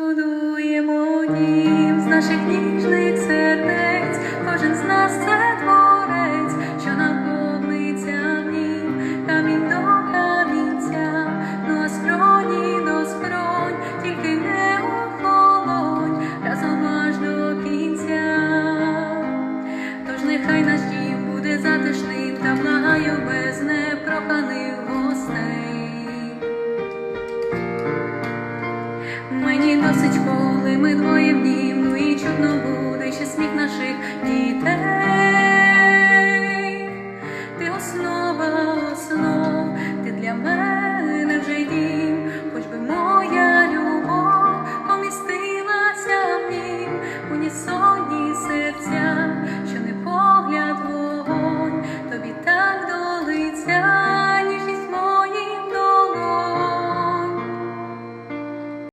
Збудуємо дім з наших ніжних Мені досить коли ми двоє в нім, ну і чудно буде ще сміх наших дітей. Ти основа основ, ти для мене вже дім, хоч би моя любов помістилася в нім, у нісоні серця, що не погляд вогонь, тобі так до лиця.